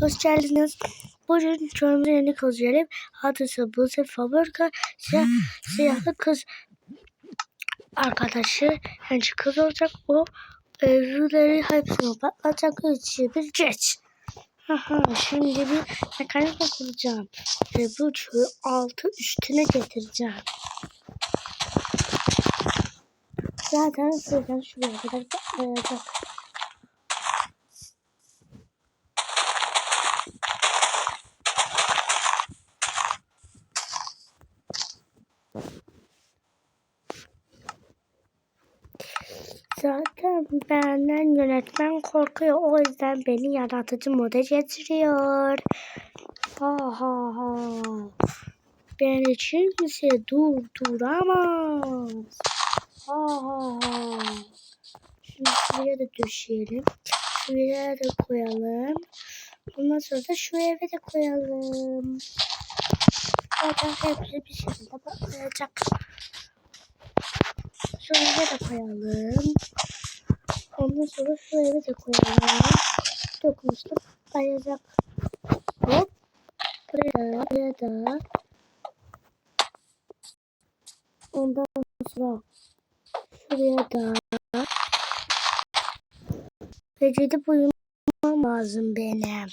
Hoş geldiniz. Bugün çoğumuza yeni gelip adısı Buse Fabrika siyah, siyahlı kız arkadaşı yani kız olacak o evleri hepsini patlatacak içi bir geç. Şimdi bir mekanizma kuracağım. Ve bu çöğü altı üstüne getireceğim. Zaten şuradan şuraya kadar patlayacak. Zaten benden yönetmen korkuyor. O yüzden beni yaratıcı moda getiriyor. Ha ha ha. Beni kimse durduramaz. Ha ha ha. Şimdi şuraya da döşeyelim. Şuraya da koyalım. Ondan sonra da şu eve de koyalım. Zaten hepsi bir şekilde patlayacak. Şuraya da koyalım. Ondan sonra şu eve de koyalım. Dokunuşlu bayacak. Hop. Buraya, buraya da. Ondan sonra şuraya da. Gece de uyumam lazım benim.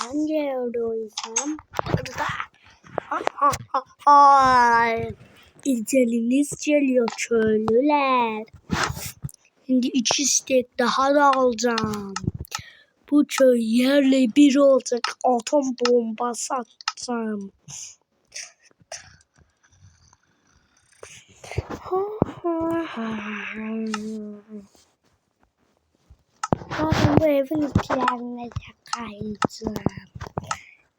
Hangi evde uyusam? Ay, İceliniz geliyor köylüler. Şimdi iki istek daha da alacağım. Bu köy yerle bir olacak. Atom bombası atacağım. Zaten bu evin ikilerine de kayacağım.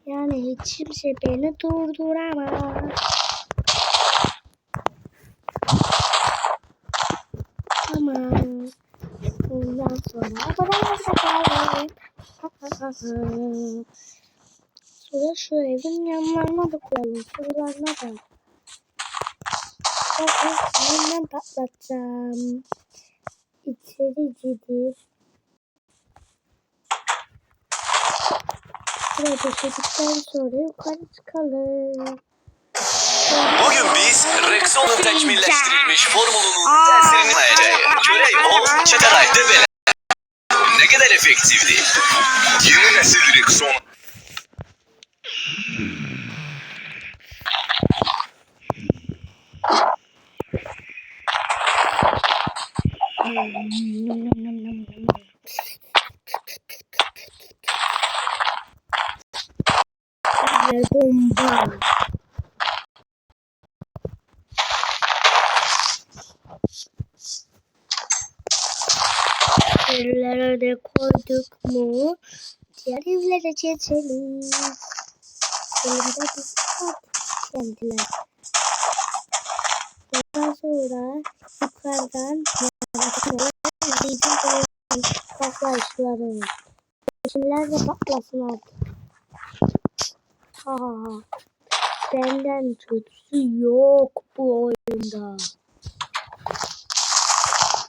Yani hiç kimse beni durduramaz. Tamam. Ondan sonra buraya bakalım. Sonra şu evin yanlarına da koyalım. Şuralarına da. Hemen patlatacağım. İçeri gidip Buraya döşedikten sonra yukarı çıkalım. Bugün biz Rexon'un tekmilleştirilmiş formulunun tesirini vereceğiz. Küre yol, çeteraydı bele. Ne kadar efektifti. Yeni nesil Rexon. Bomba. Evlere de koyduk mu? Diğer evlere geçelim. Elimde bir saat kendiler. Ondan sonra yukarıdan bizim patlayışları. Yeşiller de patlasın artık. Ha. Benden kötüsü yok bu oyunda. Ha ha ha.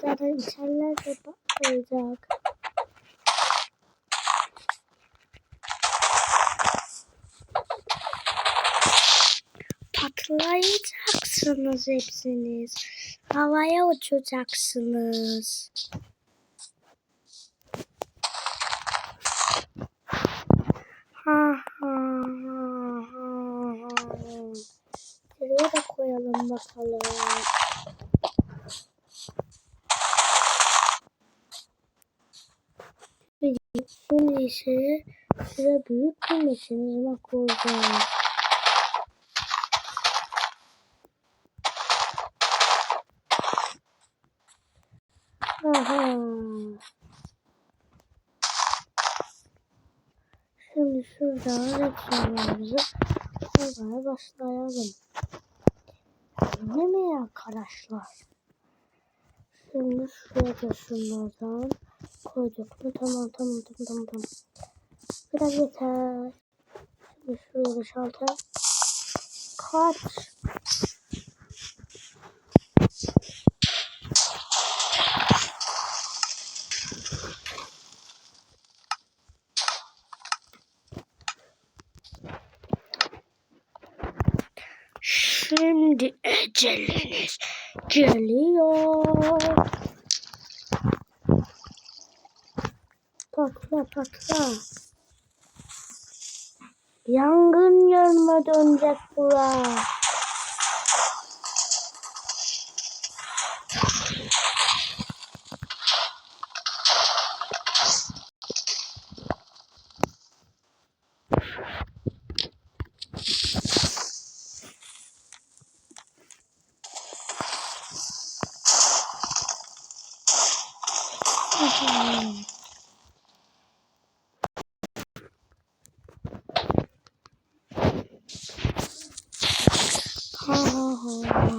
Zaten içerler de patlayacak. Patlayacaksınız hepsiniz. Havaya uçacaksınız. Ha ha ha ha ha. Şuraya da koyalım bakalım. Şimdi ise size büyük bir mekanizma kuracağım. Aha. Şimdi şuradan reklamlarımızı koymaya başlayalım. Mi arkadaşlar? Şimdi şuraya da şunlardan koyduk mu? Tamam tamam tamam tamam. tamam. Biraz yeter. Şimdi şuraya da şalter. kaç. Şimdi eceliniz geliyor. Patla patla. Yangın yanıma dönecek bura. Ha ha ha.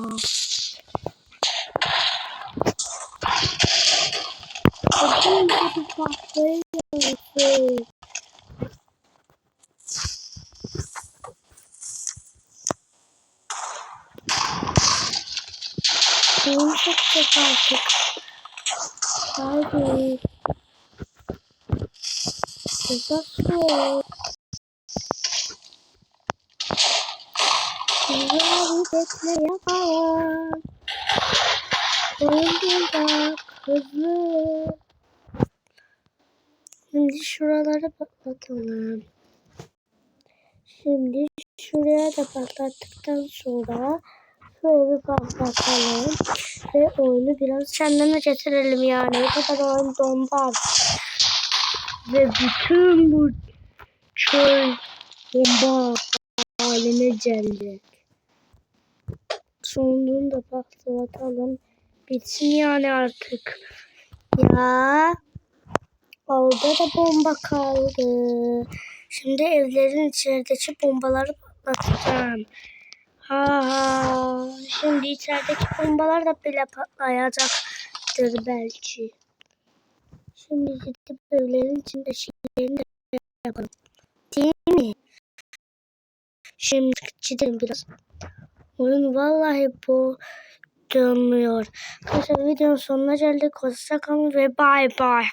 Benim çok çok artık. Hadi. Güzel su. Bir bekle yapalım. Oyunda hızlı. Şimdi şuraları patlatalım. Şimdi şuraya da patlattıktan sonra şu evi patlatalım. Ve oyunu biraz kendine getirelim yani. Bu kadar oyun dondu. Ve bütün bu çöl bomba haline gelecek. Sonunu da patlatalım. Bitsin yani artık. Ya. Orada da bomba kaldı. Şimdi evlerin içerideki bombaları patlatacağım. Ha ha. Şimdi içerideki bombalar da bile patlayacaktır belki. Şimdi gidip evlerin içindekilerini de yapalım. Değil mi? Şimdi gidelim biraz. Oyun vallahi bu dönmüyor. Arkadaşlar videonun sonuna geldik. Hoşçakalın ve bay bay.